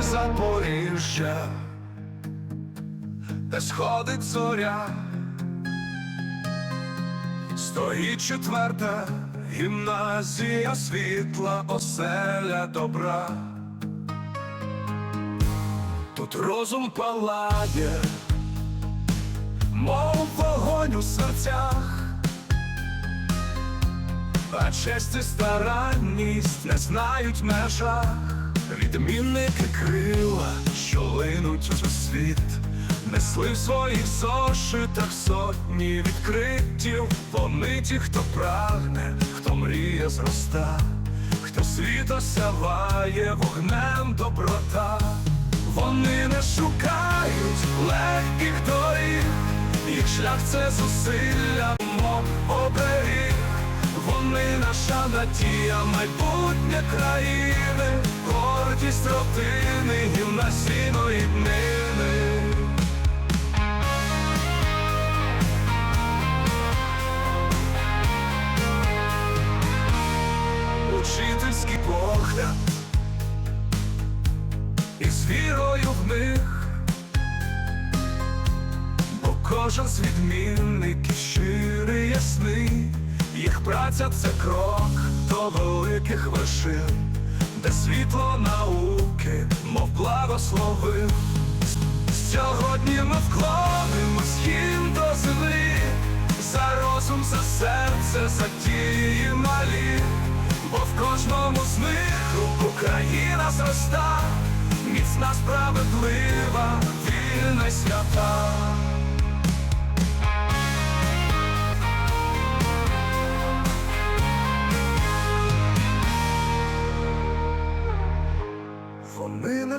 Запоріжжя, де сходить зоря, стоїть четверта гімназія світла, оселя добра. Тут розум палає, мов вогонь у серцях. А честь і старанність не знають межах, відмінники крила, що линуть у світ, несли в своїх зошитах сотні відкриттів. Вони ті, хто прагне, хто мріє зроста, хто світ осяває вогнем доброта. Вони не шукають легких доріг, їх шлях це зусилля, мов оберіг. Вони наша надія, майбутнє країни, гордість родини, гімназійної днини. Учительський погляд із вірою в них, бо кожен з їх праця це крок до великих вершин, де світло науки, мов благословив. Сьогодні ми вклонимось їм до землі, за розум, за серце, за дії малі, бо в кожному з них Україна зроста, міцна, справедлива, вільна свята.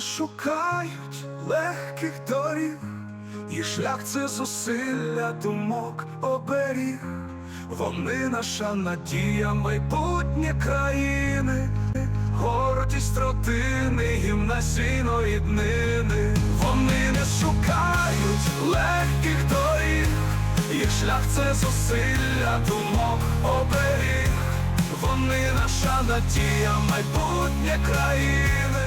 Шукають легких доріг, їх шлях це зусилля думок оберіг. Вони наша надія, майбутнє країни, гордість родини, гімназійної днини. Вони не шукають легких доріг, їх шлях це зусилля думок оберіг. Вони наша надія, майбутнє країни,